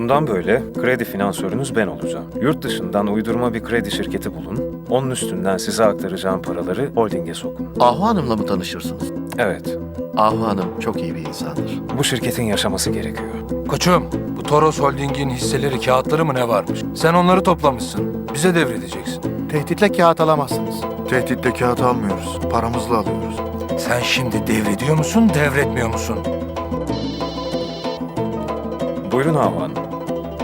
Bundan böyle kredi finansörünüz ben olacağım. Yurt dışından uydurma bir kredi şirketi bulun. Onun üstünden size aktaracağım paraları holdinge sokun. Ahu Hanım'la mı tanışırsınız? Evet, Ahu Hanım çok iyi bir insandır. bu şirketin yaşaması gerekiyor. Koçum, bu Toros Holding'in hisseleri, kağıtları mı ne varmış? Sen onları toplamışsın. Bize devredeceksin. Tehditle kağıt alamazsınız. Tehditle kağıt almıyoruz. Paramızla alıyoruz. Sen şimdi devrediyor musun, devretmiyor musun? Buyurun Hava Hanım.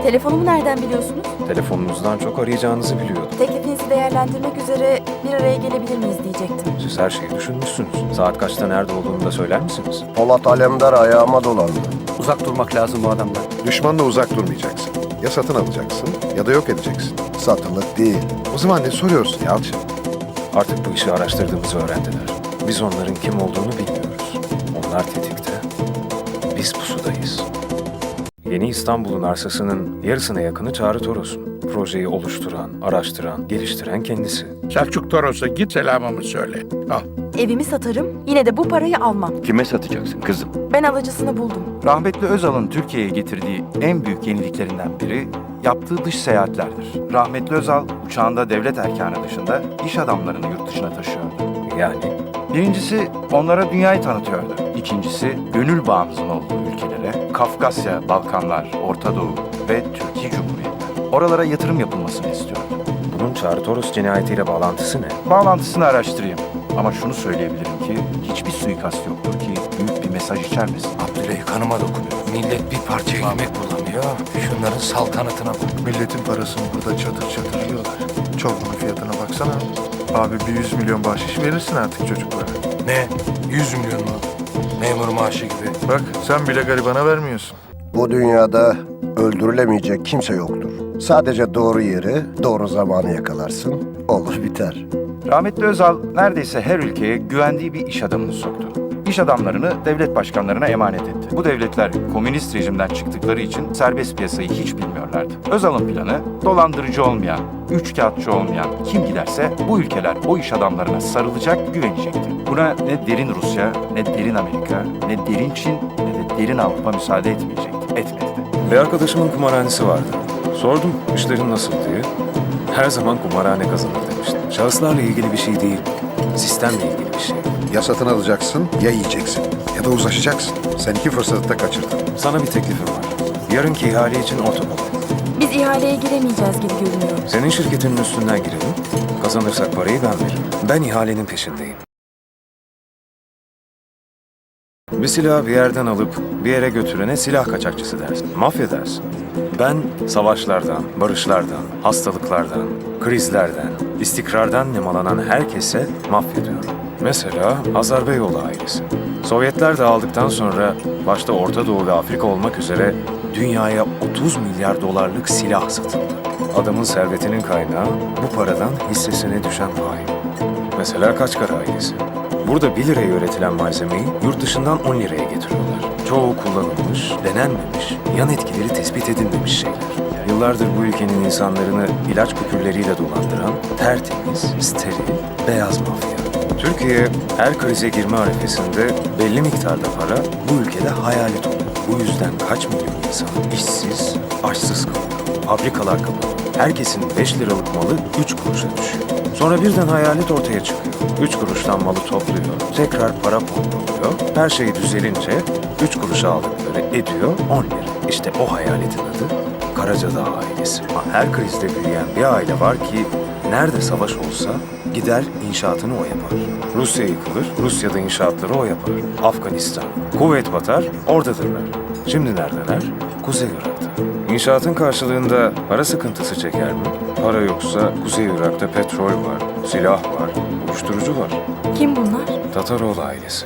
Telefonumu nereden biliyorsunuz? Telefonunuzdan çok arayacağınızı biliyordum. Teklifinizi değerlendirmek üzere bir araya gelebilir miyiz diyecektim. Siz her şeyi düşünmüşsünüz. Saat kaçta nerede olduğunu da söyler misiniz? Polat Alemdar ayağıma dolandı. Uzak durmak lazım bu adamdan. Düşmanla uzak durmayacaksın. Ya satın alacaksın ya da yok edeceksin. Satılık değil. O zaman ne soruyorsun Yalçın? Artık bu işi araştırdığımızı öğrendiler. Biz onların kim olduğunu bilmiyoruz. Onlar tetikte. Biz pusudayız. Yeni İstanbul'un arsasının yarısına yakını Çağrı Toros'un. Projeyi oluşturan, araştıran, geliştiren kendisi. Selçuk Toros'a git selamımı söyle. Al. Evimi satarım, yine de bu parayı almam. Kime satacaksın kızım? Ben alıcısını buldum. Rahmetli Özal'ın Türkiye'ye getirdiği en büyük yeniliklerinden biri yaptığı dış seyahatlerdir. Rahmetli Özal uçağında devlet erkanı dışında iş adamlarını yurt dışına taşıyordu. Yani Birincisi onlara dünyayı tanıtıyordu. İkincisi gönül bağımızın olduğu ülkelere Kafkasya, Balkanlar, Orta Doğu ve Türkiye Cumhuriyetleri. Oralara yatırım yapılmasını istiyordu. bunun Çağrı Toros cinayetiyle bağlantısı ne? Bağlantısını araştırayım. Ama şunu söyleyebilirim ki hiçbir suikast yoktur mesaj içermesin. Abdüley kanıma dokunuyor. Millet bir parça ekmek bulamıyor. Şunların saltanatına bak. Milletin parasını burada çatır çatır yiyorlar. Çorbanın fiyatına baksana. Abi bir 100 milyon bahşiş verirsin artık çocuklara. Ne? 100 milyon mu? Memur maaşı gibi. Bak sen bile garibana vermiyorsun. Bu dünyada öldürülemeyecek kimse yoktur. Sadece doğru yeri, doğru zamanı yakalarsın, olur biter. Rahmetli Özal neredeyse her ülkeye güvendiği bir iş adamını soktu. İş adamlarını devlet başkanlarına emanet etti. Bu devletler komünist rejimden çıktıkları için serbest piyasayı hiç bilmiyorlardı. Özal'ın planı dolandırıcı olmayan, üç kağıtçı olmayan kim giderse bu ülkeler o iş adamlarına sarılacak, güvenecekti. Buna ne derin Rusya, ne derin Amerika, ne derin Çin, ne de derin Avrupa müsaade etmeyecekti. Etmedi de. Bir arkadaşımın kumarhanesi vardı. Sordum işlerin nasıl diye. Her zaman kumarhane kazanır demişti. Şahıslarla ilgili bir şey değil, sistemle ilgili bir şey. Ya satın alacaksın ya yiyeceksin. Ya da uzlaşacaksın. Sen iki fırsatı da kaçırdın. Sana bir teklifim var. Yarınki ihale için ortak olalım. Biz ihaleye giremeyeceğiz gibi görünüyor. Senin şirketinin üstünden girelim. Kazanırsak parayı ben veririm. Ben ihalenin peşindeyim. Bir silahı bir yerden alıp bir yere götürene silah kaçakçısı dersin. Mafya dersin. Ben savaşlardan, barışlardan, hastalıklardan, krizlerden, istikrardan nemalanan herkese mafya diyorum. Mesela Azerbeyoğlu ailesi. Sovyetler dağıldıktan sonra başta Orta Doğu ve Afrika olmak üzere dünyaya 30 milyar dolarlık silah satıldı. Adamın servetinin kaynağı bu paradan hissesine düşen pay. Mesela Kaçkar ailesi. Burada 1 liraya üretilen malzemeyi yurt dışından 10 liraya getiriyorlar. Çoğu kullanılmış, denenmemiş, yan etkileri tespit edilmemiş şeyler. Yıllardır bu ülkenin insanlarını ilaç küpürleriyle dolandıran tertemiz, steril, beyaz mafya. Türkiye her krize girme arifesinde belli miktarda para bu ülkede hayalet oluyor. Bu yüzden kaç milyon insan işsiz, açsız kalıyor. Fabrikalar kapanıyor. Herkesin 5 liralık malı 3 kuruşa düşüyor. Sonra birden hayalet ortaya çıkıyor. 3 kuruştan malı topluyor. Tekrar para pompalıyor. Her şey düzelince 3 kuruşa aldıkları ediyor 10 lira. İşte o hayaletin adı Karacadağ ailesi. Her krizde büyüyen bir aile var ki nerede savaş olsa gider inşaatını o yapar. Rusya yıkılır, Rusya'da inşaatları o yapar. Afganistan, kuvvet batar, oradadırlar. Şimdi neredeler? Kuzey Irak'ta. İnşaatın karşılığında para sıkıntısı çeker mi? Para yoksa Kuzey Irak'ta petrol var, silah var, uyuşturucu var. Kim bunlar? Tataroğlu ailesi.